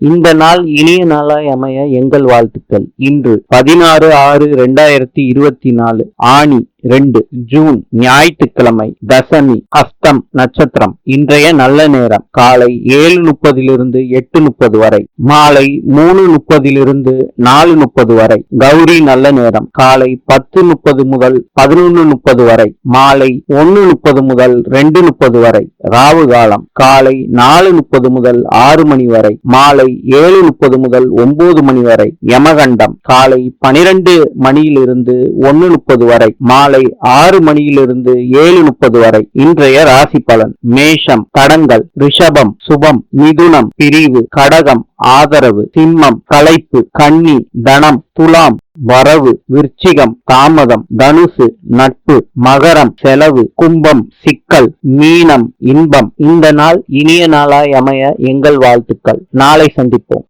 இந்த நாள் இனிய நாளாய் அமைய எங்கள் வாழ்த்துக்கள். இன்று பதினாறு ஆறு ரெண்டாயிரத்தி இருபத்தி நாலு ஆணி ரெண்டு ஜூன் ஞாயிற்றுக்கிழமை தசமி அஸ்தம் நட்சத்திரம். இன்றைய நல்ல நேரம் காலை ஏழு முப்பதிலிருந்து எட்டு முப்பது வரை. மாலை மூணு முப்பதிலிருந்து நாலு முப்பது வரை. கௌரி நல்ல நேரம் காலை பத்து முப்பது முதல் பதினொன்னு முப்பது வரை. மாலை ஒன்னு முப்பது முதல் ரெண்டு முப்பது வரை. ராவு காலம் காலை நாலு முப்பது முதல் ஆறு மணி வரை. மாலை ஏழு முப்பது முதல் ஒன்பது மணி வரை. யமகண்டம் காலை பனிரெண்டு மணியிலிருந்து ஒன்னு முப்பது வரை. மாலை ஆறு மணியிலிருந்து ஏழு முப்பது வரை இன்றைய ராசி பலன். மேஷம் தடங்கள் ரிஷபம் சுபம் மிதுனம் பிரிவு கடகம் ஆதரவு சிம்மம் களைப்பு கன்னி தனம் துலாம் வரவு விருச்சிகம் தாமதம் தனுசு நட்பு மகரம் செலவு கும்பம் சிக்கல் மீனம் இன்பம். இந்த நாள் இனிய நாளாய் அமைய எங்கள் வாழ்த்துக்கள். நாளை சந்திப்போம்.